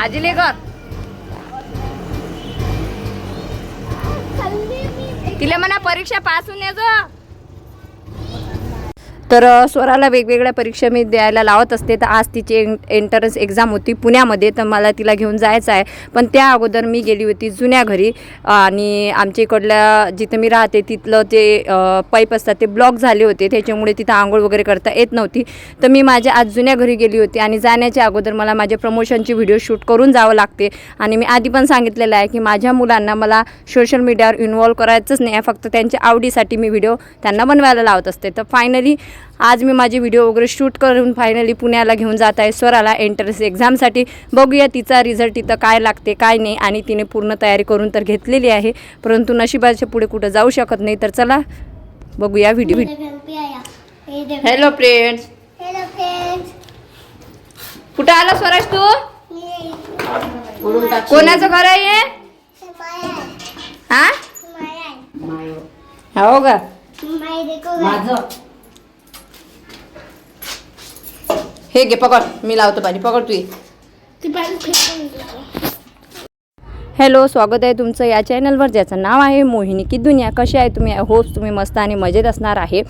आजीले कर तिला म्हणा परीक्षा पास होऊन यायचं तर स्वराला वेगवेगळ्या परीक्षा मी द्यायला लावत असते. तर आज तिची एन एंट्रन्स एक्झाम होती पुण्यामध्ये. तर मला तिला घेऊन जायचं आहे. पण त्या अगोदर मी गेली होती जुन्या घरी. आणि आमच्या इकडल्या जिथं मी राहते तिथलं ते पाईप असतात ते ब्लॉक झाले होते. त्याच्यामुळे तिथं आंघोळ वगैरे करता येत नव्हती. तर मी माझ्या आज जुन्या घरी गेली होती. आणि जाण्याच्या अगोदर मला माझ्या प्रमोशनची व्हिडिओ शूट करून जावं लागते. आणि मी आधी पण सांगितलेलं आहे की माझ्या मुलांना मला सोशल मीडियावर इन्वॉल्व्ह करायचंच नाही. आहे फक्त त्यांच्या आवडीसाठी मी व्हिडिओ त्यांना बनवायला लावत असते. तर फायनली आज मी माझी व्हिडिओ वगैरे शूट करून फायनली पुण्याला घेऊन जात आहे स्वराला एंट्रन्स एक्झामसाठी बघूया तिचा रिझल्ट इथं काय लागते काय नाही आणि तिने पूर्ण तयारी करून तर घेतलेली आहे. परंतु नशिबाच्या पुढे कुठं जाऊ शकत नाही तर चला बघूया video hello hello friends friends कुठं आला स्वराज तू? कोणाचं घर आहे हे? माया हा? माया हो का? हे घे पकड. मी लावतो पाणी. पकड तू. हॅलो स्वागत आहे तुमचं या चॅनलवर ज्याचं नाव आहे मोहिनी की दुनिया. कशी आहे तुम्ही? आय होप तुम्ही मस्त आणि मजेत असणार आहे.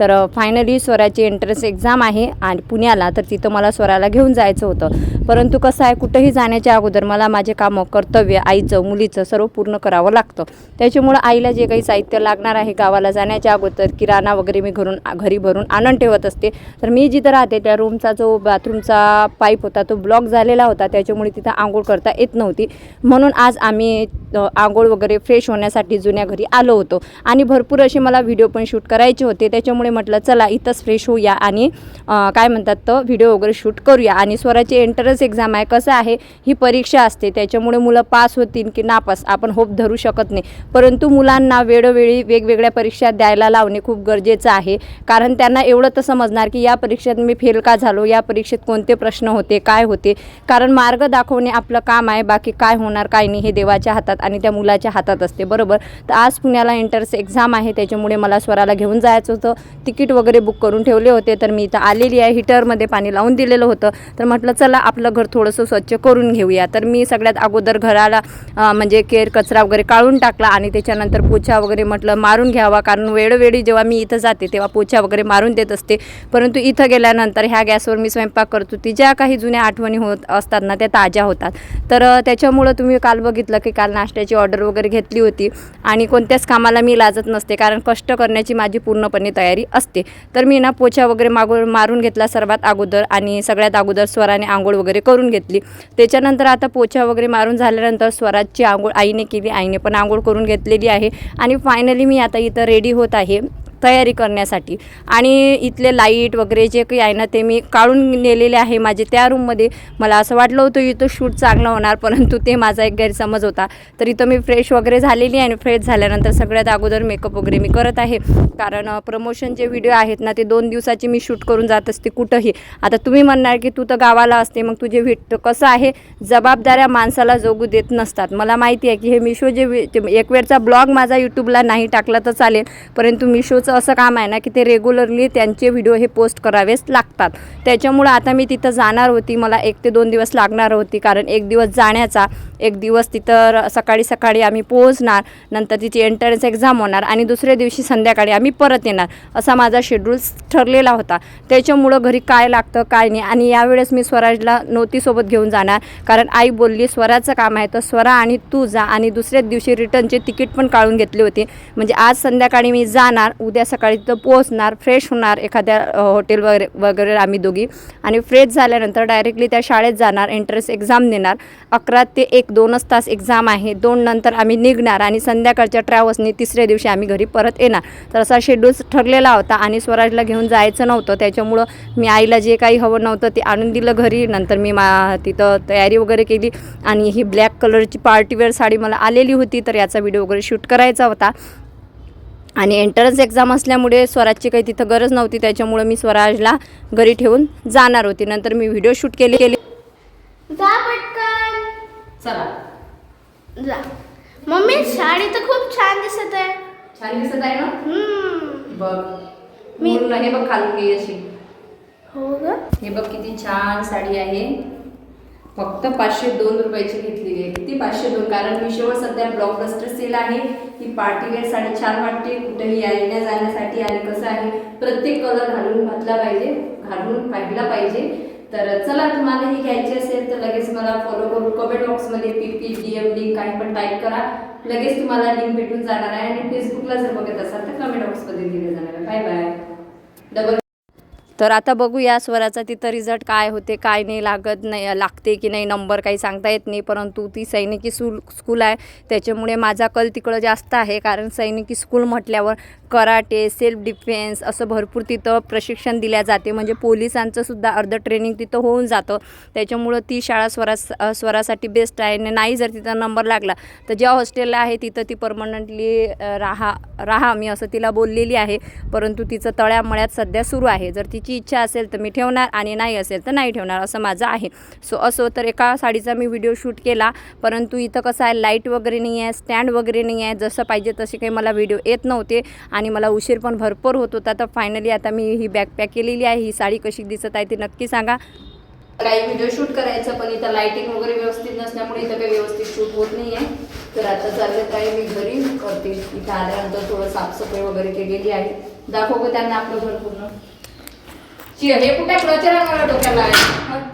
तर फायनली स्वराची एंट्रन्स एक्झाम आहे आणि पुण्याला तर तिथं मला स्वराला घेऊन जायचं होतं. परंतु कसं आहे कुठंही जाण्याच्या अगोदर मला माझे कामं कर्तव्य आईचं मुलीचं सर्व पूर्ण करावं लागतं. त्याच्यामुळं आईला जे काही साहित्य लागणार आहे गावाला जाण्याच्या अगोदर किराणा वगैरे मी घरून घरी भरून आणून ठेवत असते. तर मी जिथं राहते त्या रूमचा जो बाथरूमचा पाईप होता तो ब्लॉक झालेला होता. त्याच्यामुळे तिथं आंघोळ करता येत नव्हती. म्हणून आज आम्ही आंघोळ वगैरे फ्रेश होण्यासाठी जुन्या घरी आलो होतो. आणि भरपूर असे मला व्हिडिओ पण शूट करायचे होते. त्याच्यामुळे म्हटलं चला इथंच फ्रेश होऊया आणि काय म्हणतात तर व्हिडिओ वगैरे शूट करूया. आणि स्वराचे एंटरच एंट्रन्स एक्झाम आहे. कसं आहे? ही परीक्षा असते. त्याच्यामुळे मुलं पास होतील की नापास आपण होप धरू शकत नाही. परंतु मुलांना वेळोवेळी वेगवेगळ्या परीक्षा द्यायला लावणे खूप गरजेचं आहे. कारण त्यांना एवढं तर समजणार की या परीक्षेत मी फेल का झालो? या परीक्षेत कोणते प्रश्न होते? काय होते? कारण मार्ग दाखवणे आपलं काम आहे. बाकी काय होणार काय नाही हे देवाच्या हातात आणि त्या मुलाच्या हातात असते. बरोबर? तर आज पुण्याला एंटर्स एक्झाम आहे. त्याच्यामुळे मला स्वराला घेऊन जायचं होतं. तिकीट वगैरे बुक करून ठेवले होते. तर मी इथं आलेली आहे. हिटरमध्ये पाणी लावून दिलेलं होतं. तर म्हटलं चला आपलं घर थोडंसं स्वच्छ करून घेऊया. तर मी सगळ्यात अगोदर घराला म्हणजे केर कचरा वगैरे काढून टाकला आणि त्याच्यानंतर पोछा वगैरे म्हटलं मारून घ्यावा. कारण वेळोवेळी जेव्हा मी इथं जाते तेव्हा पोछा वगैरे मारून देत असते. परंतु इथं गेल्यानंतर ह्या गॅसवर मी स्वयंपाक करतो ती ज्या काही जुन्या आठवणी होत असतात ना त्या ताज्या होतात. तर त्याच्यामुळं तुम्ही काल बघितलं की काल नाश्त्याची ऑर्डर वगैरे घेतली होती आणि कोणत्याच कामाला मी लाजत नसते कारण कष्ट करण्याची माझी पूर्णपणे तयारी असते. तर मी ना पोछा वगैरे मागून मारून घेतला सर्वात अगोदर आणि सगळ्यात अगोदर स्वराने आंघोळ वगैरे करून घेतली. त्याच्यानंतर आता पोछा वगैरे मारून झाल्यानंतर स्वराजची आंघोळ आईने केली आईने पण आंघोळ करून घेतलेली आहे. आणि फायनली मी आता इथं रेडी होत आहे. तयारी करण्यासाठी. आणि इथले लाइट वगैरे जे काही आहे ना ते मी काढून नेलेले आहे माझे त्या रूममध्ये मला असं वाटलं होतं इथं शूट चांगलं होणार परंतु ते माझा एक गैरसमज होता. तर इथं मी फ्रेश वगैरे झालेली आहे आणि फ्रेश झाल्यानंतर सगळ्यात अगोदर मेकअप वगैरे मी करत आहे. कारण प्रमोशन जे व्हिडिओ आहेत ना ते दोन दिवसाचे मी शूट करून जात असते कुठंही. आता तुम्ही म्हणणार की तू तर गावाला असते मग तुझे व्हिट कसं आहे? जबाबदाऱ्या माणसाला जोगू देत नसतात. मला माहिती आहे की हे मिशो जे ते एक वेळचा ब्लॉग माझा यूट्यूबला नाही टाकला तर चालेल परंतु मिशोचं असं काम आहे ना की ते रेग्युलरली त्यांचे व्हिडिओ हे पोस्ट करावेच लागतात. त्याच्यामुळं आता मी तिथं जाणार होती. मला एक ते दोन दिवस लागणार होती कारण एक दिवस जाण्याचा एक दिवस तिथं सकाळी सकाळी आम्ही पोहोचणार नंतर तिची एंट्रन्स एक्झाम होणार आणि दुसऱ्या दिवशी संध्याकाळी आम्ही परत येणार असा माझा शेड्यूल ठरलेला होता. त्याच्यामुळं घरी काय लागतं काय नाही आणि यावेळेस मी स्वराजला नोतीसोबत घेऊन जाणार कारण आई बोलली स्वराचं काम आहे तर स्वरा आणि तू जा. आणि दुसऱ्याच दिवशी रिटर्नचे तिकीट पण काढून घेतले होते. म्हणजे आज संध्याकाळी मी जाणार उद्या सकाळी तिथं पोहोचणार फ्रेश होणार एखाद्या हॉटेल वगैरे वगैरे आम्ही दोघी. आणि फ्रेश झाल्यानंतर डायरेक्टली त्या शाळेत जाणार एंट्रन्स एक्झाम देणार. अकरा ते एक दोनच तास एक्झाम आहे. दोन नंतर आम्ही निघणार आणि संध्याकाळच्या ट्रॅव्हल्सनी तिसऱ्या दिवशी आम्ही घरी परत येणार. तर असा शेड्यूल्स ठरलेला होता आणि स्वराजला घेऊन जायचं नव्हतं. त्याच्यामुळं मी आईला जे काही हवं नव्हतं ते आणून दिलं घरी. नंतर मी मा तिथं तयारी वगैरे केली आणि ही ब्लॅक कलरची पार्टीवेअर साडी मला आलेली होती. तर याचा व्हिडिओ वगैरे शूट करायचा होता. आणि एंट्रन्स एक्झाम असल्यामुळे स्वराजची काही तिथं गरज नव्हती त्याच्यामुळं मी स्वराजला घरी ठेवून जाणार होती. नंतर मी व्हिडिओ शूट केले केले. जा पटकन. चला. जा. मम्मी साडी तर खूप छान दिसत आहे. छान दिसत आहे ना. बघ. मी- हे बघ खालून घे अशी. हो ग. हे बघ किती छान साडी आहे. फक्त पाचशे दोन रुपयाची घेतलेली आहे. किती पाचशे दोन? कारण मिशोवर सध्या ब्लॉकबस्टर सेल आहे. ही पार्टीवेअर साडी छान वाटते. कुठेही येण्या जाण्यासाठी आणि कसं आहे प्रत्येक कलर घालून घातला पाहिजे घालून पाहिला पाहिजे. तर चला तुम्हाला ही घ्यायची असेल तर लगेच मला फॉलो करून कमेंट बॉक्समध्ये P P D M link काही पण टाईप करा. लगेच तुम्हाला लिंक भेटून जाणार आहे आणि फेसबुकला जर बघत असाल तर कमेंट बॉक्समध्ये दिले जाणार आहे. बाय बाय डबल तर आता बघूया स्वराचा तिथं रिझल्ट काय होते काय नाही लागत नाही लागते की नाही नंबर काही सांगता येत नाही परंतु ती सैनिकी स्कूल स्कूल आहे. त्याच्यामुळे माझा कल तिकडं जास्त आहे कारण सैनिकी स्कूल म्हटल्यावर कराटे सेल्फ डिफेन्स असं भरपूर तिथं प्रशिक्षण दिल्या जाते. म्हणजे पोलिसांचं सुद्धा अर्ध ट्रेनिंग तिथं होऊन जातं. त्याच्यामुळं ती शाळा स्वरा स्वरासाठी बेस्ट आहे. आणि नाही जर तिथं नंबर लागला तर ज्या हॉस्टेलला आहे तिथं ती परमनंटली राहा राहा मी असं तिला बोललेली आहे. परंतु तिचं तळ्यामळ्यात सध्या सुरू आहे. जर ती तिची इच्छा असेल तर मी ठेवणार आणि नाही असेल तर नाही ठेवणार असं माझं आहे. सो असो तर एका साडीचा मी व्हिडिओ शूट केला परंतु इथं कसं आहे लाइट वगैरे नाही आहे स्टँड वगैरे नाही आहे. जसं पाहिजे तसे काही मला व्हिडिओ येत नव्हते आणि मला उशीर पण भरपूर होत होता. तर फायनली आता मी ही बॅग पॅक केलेली आहे. ही साडी कशी दिसत आहे ती नक्की सांगा. काही व्हिडिओ शूट करायचं पण इथं लाईटिंग वगैरे व्यवस्थित नसल्यामुळे इथं काही व्यवस्थित शूट होत नाही आहे. तर आता चालले काही मी घरी करते. इथं आल्यानंतर थोडं साफसफाई वगैरे केलेली आहे. दाखव त्यांना आपलं घर पूर्ण? हे कुठे मला डोक्याला. आहे?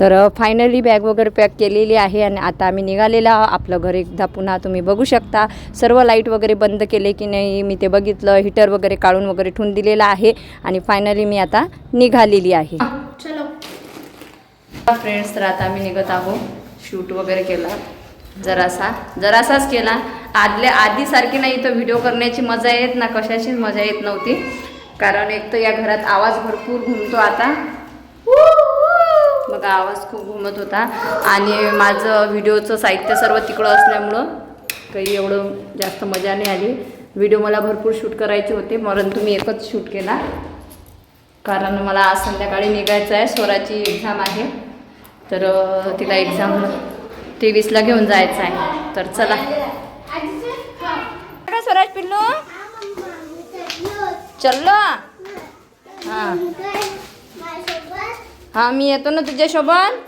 तर फायनली बॅग वगैरे पॅक केलेली आहे आणि आता आम्ही निघालेलो आहो. आपलं घर एकदा पुन्हा तुम्ही बघू शकता. सर्व लाइट वगैरे बंद केले की नाही मी ते बघितलं. हिटर वगैरे काढून वगैरे ठेवून दिलेलं आहे आणि फायनली मी आता निघालेली आहे. चलो. फ्रेंड्स तर आता आम्ही निघत आहोत. शूट वगैरे केला. जरासा जरासाच केला. आदल्या आधीसारखी नाही तर व्हिडिओ करण्याची मजा येत ना कशाचीच मजा येत नव्हती. कारण एक तर या घरात आवाज भरपूर घुमतो आता. मग आवाज खूप घुमत होता. आणि माझं व्हिडिओचं साहित्य सर्व तिकडं असल्यामुळं काही एवढं जास्त मजा नाही आली. व्हिडिओ मला भरपूर शूट करायचे होते परंतु मी एकच शूट केला. कारण मला आज संध्याकाळी निघायचं आहे स्वराची एक्झाम आहे. तर तिला एक्झाम तेवीसला घेऊन जायचं आहे. तर चला. काय स्वराज पिल्लू. चल्लो. हां. हां मी येतो ना तुझ्यासोबत?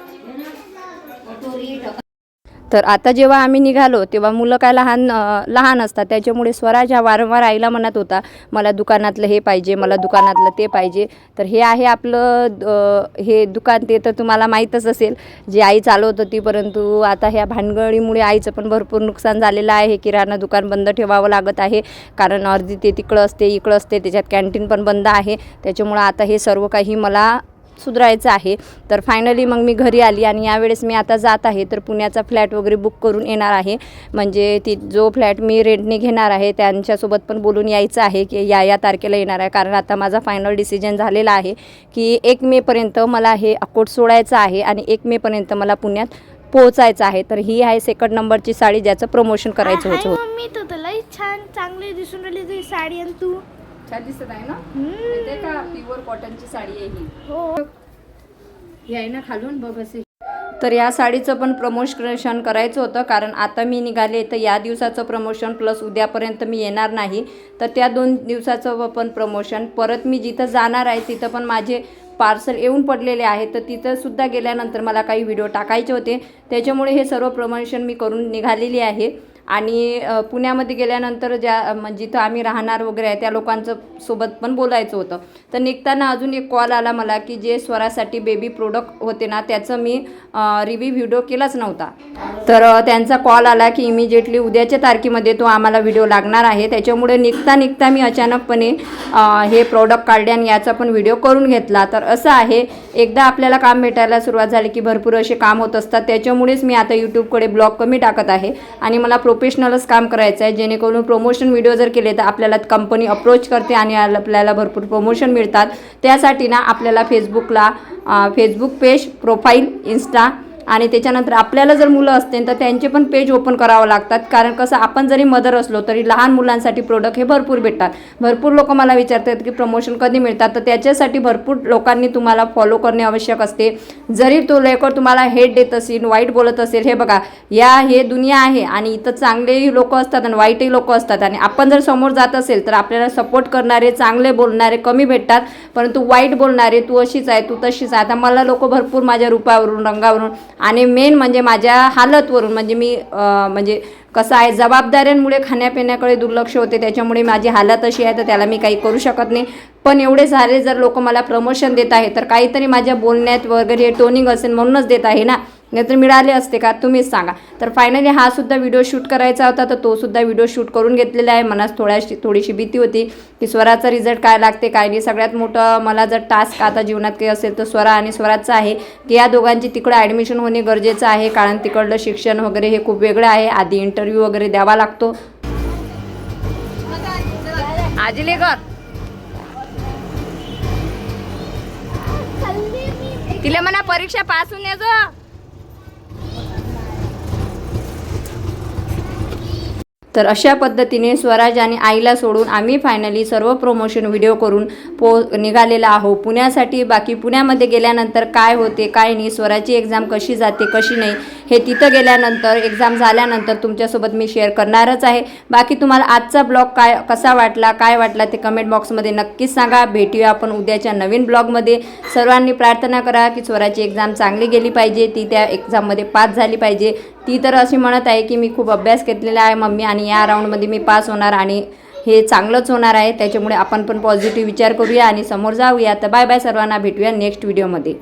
तर आता जेव्हा आम्ही निघालो तेव्हा मुलं काय लहान लहान असतात. त्याच्यामुळे स्वराज हा वारंवार आईला म्हणत होता मला दुकानातलं हे पाहिजे मला दुकानातलं ते पाहिजे. तर हे आहे आपलं हे दुकान ते तर तुम्हाला माहीतच असेल. जे आई चालवत होती परंतु आता ह्या भानगडीमुळे आईचं पण भरपूर नुकसान झालेलं आहे. किराणा दुकान बंद ठेवावं लागत आहे. कारण अर्धी ते तिकडं असते इकडं असते त्याच्यात कॅन्टीन पण बंद आहे. त्याच्यामुळं आता हे सर्व काही मला सुधारायचं आहे. तर फायनली मग मी घरी आली आणि यावेळेस मी आता जात आहे. तर पुण्याचा फ्लॅट वगैरे बुक करून येणार आहे. म्हणजे ती जो फ्लॅट मी रेंटने घेणार आहे त्यांच्यासोबत पण बोलून यायचं आहे की या या तारखेला येणार आहे. कारण आता माझा फायनल डिसिजन झालेला आहे की एक मेपर्यंत मला हे अकोट सोडायचं आहे आणि एक मेपर्यंत मला पुण्यात पोहोचायचं आहे. तर ही आहे सेकंड नंबरची साडी ज्याचं प्रमोशन करायचं होतं. मम्मी तर तुला छान चांगली दिसून राहिली तुझी साडी. आणि तू? छान दिसत आहे ना? हम्म. का प्युअर कॉटनची साडी आहे ही? हो. हे आहे ना खालून? बघ असे. तर या साडीचं पण प्रमोशन करायचं होतं कारण आता मी निघाले तर या दिवसाचं प्रमोशन प्लस उद्यापर्यंत मी येणार नाही. तर त्या दोन दिवसाचं पण प्रमोशन परत मी जिथं जाणार आहे तिथं पण माझे पार्सल येऊन पडलेले आहे तर तिथं सुद्धा गेल्यानंतर मला काही व्हिडिओ टाकायचे होते. त्याच्यामुळे हे सर्व प्रमोशन मी करून निघालेली आहे. आणि पुण्यामध्ये गेल्यानंतर ज्या म्हणजे जिथं आम्ही राहणार वगैरे आहे त्या लोकांचं सोबत पण बोलायचं होतं. तर निघताना अजून एक कॉल आला मला की जे स्वरासाठी बेबी प्रोडक्ट होते ना त्याचं मी रिव्ह्यू व्हिडिओ केलाच नव्हता. तर त्यांचा कॉल आला की इमिजिएटली उद्याच्या तारखेमध्ये तो आम्हाला व्हिडिओ लागणार आहे. त्याच्यामुळे निघता निघता मी अचानकपणे हे प्रोडक्ट काढले आणि याचा पण व्हिडिओ करून घेतला. तर असं आहे एकदा आपल्याला काम भेटायला सुरुवात झाली की भरपूर असे काम होत असतात. त्याच्यामुळेच मी आता यूट्यूबकडे ब्लॉग कमी टाकत आहे. आणि मला प्रो प्रोफेशनलच काम करायचं आहे जेणेकरून प्रमोशन व्हिडिओ जर केले तर आपल्याला कंपनी अप्रोच करते आणि आपल्याला भरपूर प्रमोशन मिळतात. त्यासाठी ना आपल्याला फेसबुकला फेसबुक पेज प्रोफाईल इन्स्टा आणि त्याच्यानंतर आपल्याला जर मुलं असतील तर त्यांचे पण पेज ओपन करावं लागतात. कारण कसं आपण जरी मदर असलो तरी लहान मुलांसाठी प्रोडक्ट हे भरपूर भेटतात. भरपूर लोक मला विचारतात की प्रमोशन कधी मिळतात? तर त्याच्यासाठी भरपूर लोकांनी तुम्हाला फॉलो करणे आवश्यक असते. जरी तो लेकर तुम्हाला हेट देत असेल वाईट बोलत असेल हे बघा या हे दुनिया आहे आणि इथं चांगलेही लोक असतात आणि वाईटही लोक असतात. आणि आपण जर समोर जात असेल तर आपल्याला सपोर्ट करणारे चांगले बोलणारे कमी भेटतात. परंतु वाईट बोलणारे तू अशीच आहे तू तशीच आहे. आता मला लोक भरपूर माझ्या रूपावरून रंगावरून आणि मेन म्हणजे माझ्या हालतवरून म्हणजे मी म्हणजे कसं आहे जबाबदाऱ्यांमुळे खाण्यापिण्याकडे दुर्लक्ष होते त्याच्यामुळे माझी हालत अशी आहे तर त्याला मी काही करू शकत नाही. पण एवढे सारे जर लोक मला प्रमोशन देत आहे तर काहीतरी माझ्या बोलण्यात वगैरे टोनिंग असेल म्हणूनच देत आहे ना. नाहीतर मिळाले असते का तुम्हीच सांगा. तर फायनली हा सुद्धा व्हिडिओ शूट करायचा होता तर तो सुद्धा व्हिडिओ शूट करून घेतलेला आहे. मनात थोड्याशी थोडीशी भीती होती की स्वराचा रिझल्ट काय लागते काय नाही. सगळ्यात मोठं मला जर टास्क आता जीवनात काही असेल तर स्वरा आणि स्वराचं आहे. की या दोघांची तिकडं ॲडमिशन होणे गरजेचं आहे कारण तिकडलं शिक्षण वगैरे हे खूप वेगळं आहे. आधी इंटरव्ह्यू वगैरे द्यावा लागतो. आजिले कर तिला म्हणा परीक्षा पास होऊन यायचं तर अशा पद्धतीने स्वराज आणि आईला सोडून आम्ही फायनली सर्व प्रमोशन व्हिडिओ करून पो निघालेला आहो पुण्यासाठी बाकी पुण्यामध्ये गेल्यानंतर काय होते काय नाही स्वराची एक्झाम कशी जाते कशी नाही हे तिथं गेल्यानंतर एक्झाम झाल्यानंतर तुमच्यासोबत मी शेअर करणारच आहे. बाकी तुम्हाला आजचा ब्लॉग काय कसा वाटला काय वाटला ते कमेंट बॉक्समध्ये नक्कीच सांगा. भेटूया आपण उद्याच्या नवीन ब्लॉगमध्ये सर्वांनी प्रार्थना करा की स्वराची एक्झाम चांगली गेली पाहिजे ती त्या एक्झाममध्ये पास झाली पाहिजे. ती तर अशी म्हणत आहे की मी खूप अभ्यास घेतलेला आहे मम्मी आणि या राऊंडमध्ये मी पास होणार आणि हे चांगलंच होणार आहे. त्याच्यामुळे आपण पण पॉझिटिव्ह विचार करूया आणि समोर जाऊया. तर बाय बाय सर्वांना. भेटूया नेक्स्ट व्हिडिओमध्ये